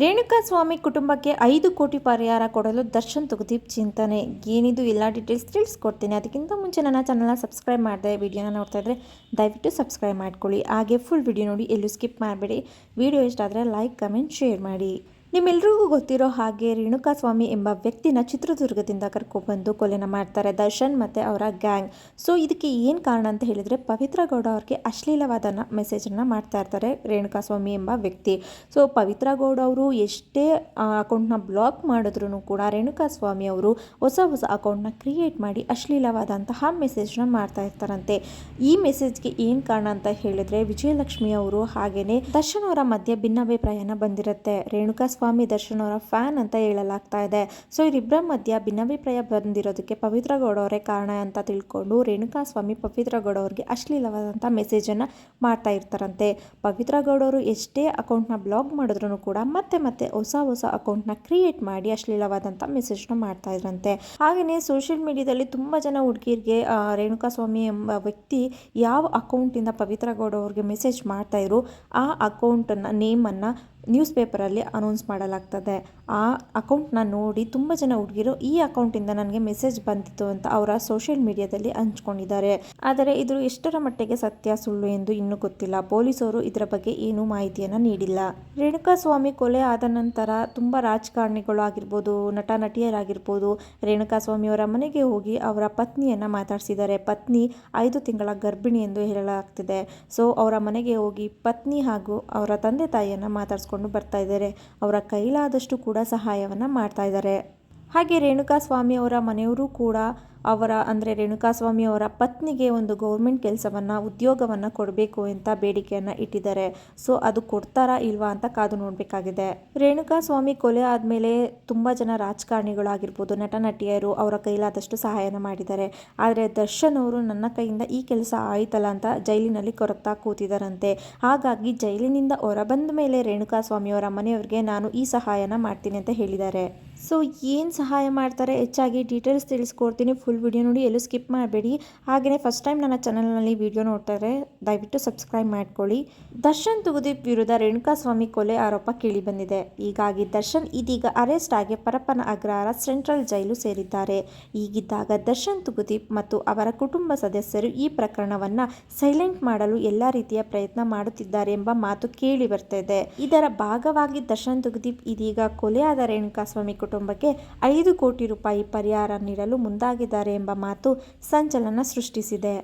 ರೇಣುಕಾ ಸ್ವಾಮಿ ಕುಟುಂಬಕ್ಕೆ ಐದು ಕೋಟಿ ಪರಿಹಾರ ಕೊಡಲು ದರ್ಶನ್ ತುಗುದೀಪ್ ಚಿಂತನೆ. ಏನಿದು ಎಲ್ಲ ಡೀಟೇಲ್ಸ್ ತಿಳಿಸ್ಕೊಡ್ತೀನಿ. ಅದಕ್ಕಿಂತ ಮುಂಚೆ ನನ್ನ ಚಾನಲ್ನ ಸಬ್ಸ್ಕ್ರೈಬ್ ಮಾಡಿದೆ ವೀಡಿಯೋನ ನೋಡ್ತಾ ಇದ್ದರೆ ದಯವಿಟ್ಟು ಸಬ್ಸ್ಕ್ರೈಬ್ ಮಾಡ್ಕೊಳ್ಳಿ. ಹಾಗೆ ಫುಲ್ ವಿಡಿಯೋ ನೋಡಿ ಎಲ್ಲೂ ಸ್ಕಿಪ್ ಮಾಡಬೇಡಿ. ವಿಡಿಯೋ ಇಷ್ಟ ಆದರೆ ಲೈಕ್ ಕಮೆಂಟ್ ಶೇರ್ ಮಾಡಿ. ನಿಮ್ಮೆಲ್ರಿಗೂ ಗೊತ್ತಿರೋ ಹಾಗೆ ರೇಣುಕಾ ಸ್ವಾಮಿ ಎಂಬ ವ್ಯಕ್ತಿನ ಚಿತ್ರದುರ್ಗದಿಂದ ಕರ್ಕೊಬಂದು ಕೊಲೆನ ಮಾಡ್ತಾರೆ ದರ್ಶನ್ ಮತ್ತು ಅವರ ಗ್ಯಾಂಗ್. ಸೊ, ಇದಕ್ಕೆ ಏನು ಕಾರಣ ಅಂತ ಹೇಳಿದರೆ ಪವಿತ್ರ ಗೌಡ ಅವ್ರಿಗೆ ಅಶ್ಲೀಲವಾದ ಮೆಸೇಜನ್ನು ಮಾಡ್ತಾ ಇರ್ತಾರೆ ರೇಣುಕಾ ಸ್ವಾಮಿ ಎಂಬ ವ್ಯಕ್ತಿ. ಸೊ, ಪವಿತ್ರ ಗೌಡ ಅವರು ಎಷ್ಟೇ ಅಕೌಂಟ್ನ ಬ್ಲಾಕ್ ಮಾಡಿದ್ರು ಕೂಡ ರೇಣುಕಾ ಸ್ವಾಮಿ ಅವರು ಹೊಸ ಹೊಸ ಅಕೌಂಟ್ನ ಕ್ರಿಯೇಟ್ ಮಾಡಿ ಅಶ್ಲೀಲವಾದಂತಹ ಮೆಸೇಜ್ನ ಮಾಡ್ತಾ ಇರ್ತಾರಂತೆ. ಈ ಮೆಸೇಜ್ಗೆ ಏನು ಕಾರಣ ಅಂತ ಹೇಳಿದರೆ ವಿಜಯಲಕ್ಷ್ಮಿ ಅವರು ಹಾಗೆಯೇ ದರ್ಶನ್ ಅವರ ಮಧ್ಯೆ ಭಿನ್ನಾಭಿಪ್ರಾಯನ ಬಂದಿರುತ್ತೆ. ರೇಣುಕಾ ಸ್ವಾಮಿ ದರ್ಶನ್ ಅವರ ಫ್ಯಾನ್ ಅಂತ ಹೇಳಲಾಗ್ತಾ ಇದೆ. ಸೊ ಇವರಿಬ್ಬರ ಮಧ್ಯ ಭಿನ್ನಾಭಿಪ್ರಾಯ ಬಂದಿರೋದಕ್ಕೆ ಪವಿತ್ರ ಗೌಡ ಅವರೇ ಕಾರಣ ಅಂತ ತಿಳ್ಕೊಂಡು ರೇಣುಕಾ ಸ್ವಾಮಿ ಪವಿತ್ರ ಗೌಡ ಅವ್ರಿಗೆ ಅಶ್ಲೀಲವಾದಂಥ ಮೆಸೇಜನ್ನು ಮಾಡ್ತಾ ಇರ್ತಾರಂತೆ. ಪವಿತ್ರ ಗೌಡ ಅವರು ಎಷ್ಟೇ ಅಕೌಂಟ್ನ ಬ್ಲಾಕ್ ಮಾಡಿದ್ರು ಕೂಡ ಮತ್ತೆ ಮತ್ತೆ ಹೊಸ ಹೊಸ ಅಕೌಂಟ್ನ ಕ್ರಿಯೇಟ್ ಮಾಡಿ ಅಶ್ಲೀಲವಾದಂಥ ಮೆಸೇಜ್ನ ಮಾಡ್ತಾ ಇದ್ರಂತೆ. ಹಾಗೆಯೇ ಸೋಷಿಯಲ್ ಮೀಡಿಯಾದಲ್ಲಿ ತುಂಬ ಜನ ಹುಡುಗಿರಿಗೆ ರೇಣುಕಾ ಸ್ವಾಮಿ ಎಂಬ ವ್ಯಕ್ತಿ ಯಾವ ಅಕೌಂಟಿಂದ ಪವಿತ್ರ ಗೌಡ ಅವ್ರಿಗೆ ಮೆಸೇಜ್ ಮಾಡ್ತಾ ಇದ್ರು, ಆ ಅಕೌಂಟನ್ನು ನೇಮನ್ನು ನ್ಯೂಸ್ ಪೇಪರಲ್ಲಿ ಅನೌನ್ಸ್ ಮಾಡಲಾಗ್ತದೆ. ಆ ಅಕೌಂಟ್ನ ನೋಡಿ ತುಂಬ ಜನ ಹುಡುಗಿರು ಈ ಅಕೌಂಟಿಂದ ನನಗೆ ಮೆಸೇಜ್ ಬಂದಿತ್ತು ಅಂತ ಅವರ ಸೋಷಿಯಲ್ ಮೀಡಿಯಾದಲ್ಲಿ ಹಂಚ್ಕೊಂಡಿದ್ದಾರೆ. ಆದರೆ ಇದು ಎಷ್ಟರ ಮಟ್ಟಿಗೆ ಸತ್ಯ, ಸುಳ್ಳು ಎಂದು ಇನ್ನೂ ಗೊತ್ತಿಲ್ಲ. ಪೊಲೀಸರು ಇದರ ಬಗ್ಗೆ ಏನೂ ಮಾಹಿತಿಯನ್ನು ನೀಡಿಲ್ಲ. ರೇಣುಕಾ ಸ್ವಾಮಿ ಕೊಲೆ ಆದ ನಂತರ ತುಂಬ ರಾಜಕಾರಣಿಗಳು ಆಗಿರ್ಬೋದು ನಟ ನಟಿಯರಾಗಿರ್ಬೋದು ರೇಣುಕಾ ಸ್ವಾಮಿಯವರ ಮನೆಗೆ ಹೋಗಿ ಅವರ ಪತ್ನಿಯನ್ನು ಮಾತಾಡಿಸಿದ್ದಾರೆ. ಪತ್ನಿ ಐದು ತಿಂಗಳ ಗರ್ಭಿಣಿ ಎಂದು ಹೇಳಲಾಗ್ತಿದೆ. ಸೊ ಅವರ ಮನೆಗೆ ಹೋಗಿ ಪತ್ನಿ ಹಾಗೂ ಅವರ ತಂದೆ ತಾಯಿಯನ್ನು ಮಾತಾಡಿಸ್ಕೊಂಡು ಬರ್ತಾ ಇದ್ದಾರೆ. ಅವರ ಕೈಲಾದಷ್ಟು ಕೂಡ ಸಹಾಯವನ್ನು ಮಾಡ್ತಾ ಇದ್ದಾರೆ. ಹಾಗೆ ರೇಣುಕಾ ಸ್ವಾಮಿ ಅವರ ಮನೆಯವರು ಕೂಡ ಅವರ, ಅಂದರೆ ರೇಣುಕಾಸ್ವಾಮಿ ಅವರ ಪತ್ನಿಗೆ ಒಂದು ಗೌರ್ಮೆಂಟ್ ಕೆಲಸವನ್ನು, ಉದ್ಯೋಗವನ್ನು ಕೊಡಬೇಕು ಅಂತ ಬೇಡಿಕೆಯನ್ನು ಇಟ್ಟಿದ್ದಾರೆ. ಸೊ, ಅದು ಕೊಡ್ತಾರಾ ಇಲ್ವಾ ಅಂತ ಕಾದು ನೋಡಬೇಕಾಗಿದೆ. ರೇಣುಕಾಸ್ವಾಮಿ ಕೊಲೆ ಆದಮೇಲೆ ತುಂಬ ಜನ ರಾಜಕಾರಣಿಗಳಾಗಿರ್ಬೋದು ನಟ ನಟಿಯರು ಅವರ ಕೈಲಾದಷ್ಟು ಸಹಾಯನ ಮಾಡಿದ್ದಾರೆ. ಆದರೆ ದರ್ಶನ್ ಅವರು, ನನ್ನ ಕೈಯಿಂದ ಈ ಕೆಲಸ ಆಯ್ತಲ್ಲ ಅಂತ ಜೈಲಿನಲ್ಲಿ ಕೊರತಾ ಕೂತಿದ್ದಾರಂತೆ ಹಾಗಾಗಿ ಜೈಲಿನಿಂದ ಹೊರಬಂದ ಮೇಲೆ ರೇಣುಕಾಸ್ವಾಮಿ ಅವರ ಮನೆಯವರಿಗೆ ನಾನು ಈ ಸಹಾಯನ ಮಾಡ್ತೀನಿ ಅಂತ ಹೇಳಿದ್ದಾರೆ. ಸೊ ಏನು ಸಹಾಯ ಮಾಡ್ತಾರೆ? ಹೆಚ್ಚಾಗಿ ಡೀಟೇಲ್ಸ್ ತಿಳಿಸ್ಕೊಡ್ತೀನಿ. ಫುಲ್ ವಿಡಿಯೋ ನೋಡಿ, ಎಲ್ಲೂ ಸ್ಕಿಪ್ ಮಾಡಬೇಡಿ. ಹಾಗೆಯೇ ಫಸ್ಟ್ ಟೈಮ್ ನನ್ನ ಚಾನಲ್ನಲ್ಲಿ ವಿಡಿಯೋ ನೋಡ್ತಾರೆ, ದಯವಿಟ್ಟು ಸಬ್ಸ್ಕ್ರೈಬ್ ಮಾಡ್ಕೊಳ್ಳಿ. ದರ್ಶನ್ ತುಗುದೀಪ್ ವಿರುದ್ಧ ರೇಣುಕಾ ಸ್ವಾಮಿ ಕೊಲೆ ಆರೋಪ ಕೇಳಿಬಂದಿದೆ. ಹೀಗಾಗಿ ದರ್ಶನ್ ಇದೀಗ ಅರೆಸ್ಟ್ ಆಗಿ ಪರಪ್ಪನ ಅಗ್ರಹಾರ ಸೆಂಟ್ರಲ್ ಜೈಲು ಸೇರಿದ್ದಾರೆ. ಹೀಗಿದ್ದಾಗ ದರ್ಶನ್ ತುಗುದೀಪ್ ಮತ್ತು ಅವರ ಕುಟುಂಬ ಸದಸ್ಯರು ಈ ಪ್ರಕರಣವನ್ನು ಸೈಲೆಂಟ್ ಮಾಡಲು ಎಲ್ಲ ರೀತಿಯ ಪ್ರಯತ್ನ ಮಾಡುತ್ತಿದ್ದಾರೆ ಎಂಬ ಮಾತು ಕೇಳಿ ಬರ್ತಾ ಇದೆ ಇದರ ಭಾಗವಾಗಿ ದರ್ಶನ್ ತುಗುದೀಪ್ ಇದೀಗ ಕೊಲೆಯಾದ ರೇಣುಕಾಸ್ವಾಮಿ ಕುಟುಂಬಕ್ಕೆ ಐದು ಕೋಟಿ ರೂಪಾಯಿ ಪರಿಹಾರ ನೀಡಲು ಮುಂದಾಗಿದ್ದಾರೆ ಎಂಬ ಮಾತು ಸಂಚಲನ ಸೃಷ್ಟಿಸಿದೆ.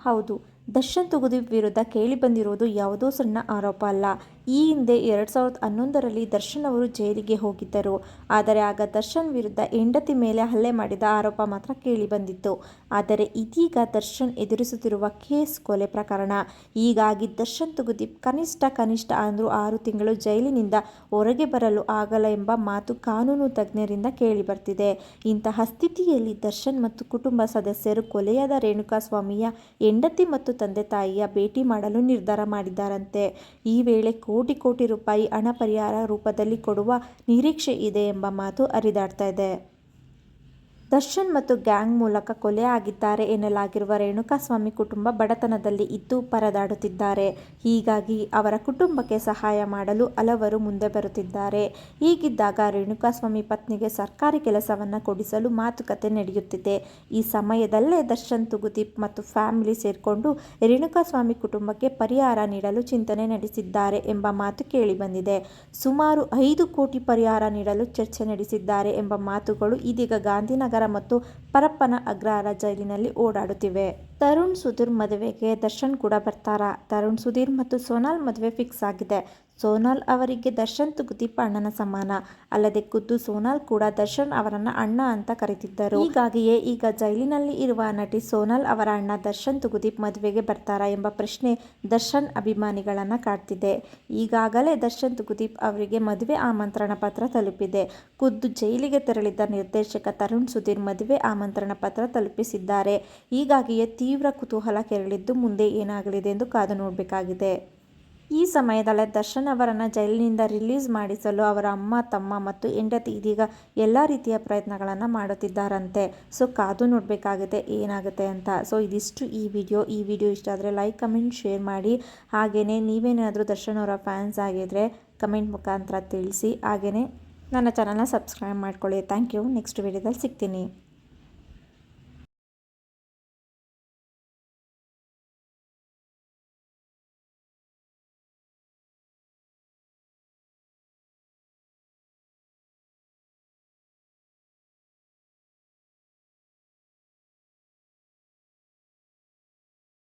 ಹೌದು, ದರ್ಶನ್ ತುಗುದೀಪ್ ವಿರುದ್ಧ ಕೇಳಿಬಂದಿರುವುದು ಯಾವುದೋ ಸಣ್ಣ ಆರೋಪ ಅಲ್ಲ. ಈ ಹಿಂದೆ ಎರಡು ಸಾವಿರದ ಹನ್ನೊಂದರಲ್ಲಿ ದರ್ಶನ್ ಅವರು ಜೈಲಿಗೆ ಹೋಗಿದ್ದರು. ಆದರೆ ಆಗ ದರ್ಶನ್ ವಿರುದ್ಧ ಹೆಂಡತಿ ಮೇಲೆ ಹಲ್ಲೆ ಮಾಡಿದ ಆರೋಪ ಮಾತ್ರ ಕೇಳಿಬಂದಿತ್ತು ಆದರೆ ಇದೀಗ ದರ್ಶನ್ ಎದುರಿಸುತ್ತಿರುವ ಕೇಸ್ ಕೊಲೆ ಪ್ರಕರಣ. ಹೀಗಾಗಿ ದರ್ಶನ್ ತುಗುದೀಪ್ ಕನಿಷ್ಠ ಕನಿಷ್ಠ ಅಂದರೂ ಆರು ತಿಂಗಳು ಜೈಲಿನಿಂದ ಹೊರಗೆ ಬರಲು ಆಗಲ್ಲ ಎಂಬ ಮಾತು ಕಾನೂನು ತಜ್ಞರಿಂದ ಕೇಳಿಬರ್ತಿದೆ ಇಂತಹ ಸ್ಥಿತಿಯಲ್ಲಿ ದರ್ಶನ್ ಮತ್ತು ಕುಟುಂಬ ಸದಸ್ಯರು ಕೊಲೆಯಾದ ರೇಣುಕಾ ಸ್ವಾಮಿಯ ಹೆಂಡತಿ ಮತ್ತು ತಂದೆ ತಾಯಿಯ ಭೇಟಿ ಮಾಡಲು ನಿರ್ಧಾರ ಮಾಡಿದ್ದಾರಂತೆ. ಈ ವೇಳೆ ಕೋಟಿ ಕೋಟಿ ರೂಪಾಯಿ ಹಣ ಪರಿಹಾರ ರೂಪದಲ್ಲಿ ಕೊಡುವ ನಿರೀಕ್ಷೆ ಇದೆ ಎಂಬ ಮಾತು ಹರಿದಾಡ್ತಾ ಇದೆ. ದರ್ಶನ್ ಮತ್ತು ಗ್ಯಾಂಗ್ ಮೂಲಕ ಕೊಲೆ ಆಗಿದ್ದಾರೆ ಎನ್ನಲಾಗಿರುವ ರೇಣುಕಾಸ್ವಾಮಿ ಕುಟುಂಬ ಬಡತನದಲ್ಲಿ ಇದ್ದು ಪರದಾಡುತ್ತಿದ್ದಾರೆ. ಹೀಗಾಗಿ ಅವರ ಕುಟುಂಬಕ್ಕೆ ಸಹಾಯ ಮಾಡಲು ಹಲವರು ಮುಂದೆ ಬರುತ್ತಿದ್ದಾರೆ. ಹೀಗಿದ್ದಾಗ ರೇಣುಕಾಸ್ವಾಮಿ ಪತ್ನಿಗೆ ಸರ್ಕಾರಿ ಕೆಲಸವನ್ನು ಕೊಡಿಸಲು ಮಾತುಕತೆ ನಡೆಯುತ್ತಿದೆ. ಈ ಸಮಯದಲ್ಲೇ ದರ್ಶನ್, ತುಗುದೀಪ್ ಮತ್ತು ಫ್ಯಾಮಿಲಿ ಸೇರಿಕೊಂಡು ರೇಣುಕಾಸ್ವಾಮಿ ಕುಟುಂಬಕ್ಕೆ ಪರಿಹಾರ ನೀಡಲು ಚಿಂತನೆ ನಡೆಸಿದ್ದಾರೆ ಎಂಬ ಮಾತು ಕೇಳಿಬಂದಿದೆ ಸುಮಾರು ಐದು ಕೋಟಿ ಪರಿಹಾರ ನೀಡಲು ಚರ್ಚೆ ನಡೆಸಿದ್ದಾರೆ ಎಂಬ ಮಾತುಗಳು ಇದೀಗ ಗಾಂಧಿನಗರ ಮತ್ತು ಪರಪ್ಪನ ಅಗ್ರಹಾರ ಜೈಲಿನಲ್ಲಿ ಓಡಾಡುತ್ತಿವೆ. ತರುಣ್ ಸುಧೀರ್ ಮದುವೆಗೆ ದರ್ಶನ್ ಕೂಡ ಬರ್ತಾರಾ. ತರುಣ್ ಸುಧೀರ್ ಮತ್ತು ಸೋನಾಲ್ ಮದುವೆ ಫಿಕ್ಸ್ ಆಗಿದೆ. ಸೋನಾಲ್ ಅವರಿಗೆ ದರ್ಶನ್ ತುಗುದೀಪ್ ಅಣ್ಣನ ಸಮಾನ. ಅಲ್ಲದೆ ಖುದ್ದು ಸೋನಾಲ್ ಕೂಡ ದರ್ಶನ್ ಅವರನ್ನ ಅಣ್ಣ ಅಂತ ಕರೀತಿದ್ದರು. ಹೀಗಾಗಿಯೇ ಈಗ ಜೈಲಿನಲ್ಲಿ ಇರುವ ನಟಿ ಸೋನಾಲ್ ಅವರ ಅಣ್ಣ ದರ್ಶನ್ ತುಗುದೀಪ್ ಮದುವೆಗೆ ಬರ್ತಾರಾ ಎಂಬ ಪ್ರಶ್ನೆ ದರ್ಶನ್ ಅಭಿಮಾನಿಗಳನ್ನ ಕಾಡ್ತಿದೆ. ಈಗಾಗಲೇ ದರ್ಶನ್ ತುಗುದೀಪ್ ಅವರಿಗೆ ಮದುವೆ ಆಮಂತ್ರಣ ಪತ್ರ ತಲುಪಿದೆ. ಖುದ್ದು ಜೈಲಿಗೆ ತೆರಳಿದ್ದ ನಿರ್ದೇಶಕ ತರುಣ್ ಸುಧೀರ್ ಮದುವೆ ಆಮಂತ್ರಣ ಪತ್ರ ತಲುಪಿಸಿದ್ದಾರೆ. ಹೀಗಾಗಿಯೇ ತೀವ್ರ ಕುತೂಹಲ ಕೆರಳಿದ್ದು ಮುಂದೆ ಏನಾಗಲಿದೆ ಎಂದು ಕಾದು ನೋಡಬೇಕಾಗಿದೆ. ಈ ಸಮಯದಲ್ಲೇ ದರ್ಶನ್ ಅವರನ್ನು ಜೈಲಿನಿಂದ ರಿಲೀಸ್ ಮಾಡಿಸಲು ಅವರ ಅಮ್ಮ, ತಮ್ಮ ಮತ್ತು ಹೆಂಡತಿ ಇದೀಗ ಎಲ್ಲ ರೀತಿಯ ಪ್ರಯತ್ನಗಳನ್ನು ಮಾಡುತ್ತಿದ್ದಾರಂತೆ. ಸೊ, ಕಾದು ನೋಡಬೇಕಾಗುತ್ತೆ ಏನಾಗುತ್ತೆ ಅಂತ. ಸೊ, ಇದಿಷ್ಟು ಈ ವಿಡಿಯೋ. ಈ ವಿಡಿಯೋ ಇಷ್ಟ ಆದರೆ ಲೈಕ್, ಕಮೆಂಟ್, ಶೇರ್ ಮಾಡಿ. ಹಾಗೆಯೇ ನೀವೇನಾದರೂ ದರ್ಶನ್ ಅವರ ಫ್ಯಾನ್ಸ್ ಆಗಿದ್ದರೆ ಕಮೆಂಟ್ ಮುಖಾಂತರ ತಿಳಿಸಿ. ಹಾಗೆಯೇ ನನ್ನ ಚಾನಲ್ನ ಸಬ್ಸ್ಕ್ರೈಬ್ ಮಾಡ್ಕೊಳ್ಳಿ. Thank you. ನೆಕ್ಸ್ಟ್ ವಿಡಿಯೋದಲ್ಲಿ ಸಿಗ್ತೀನಿ.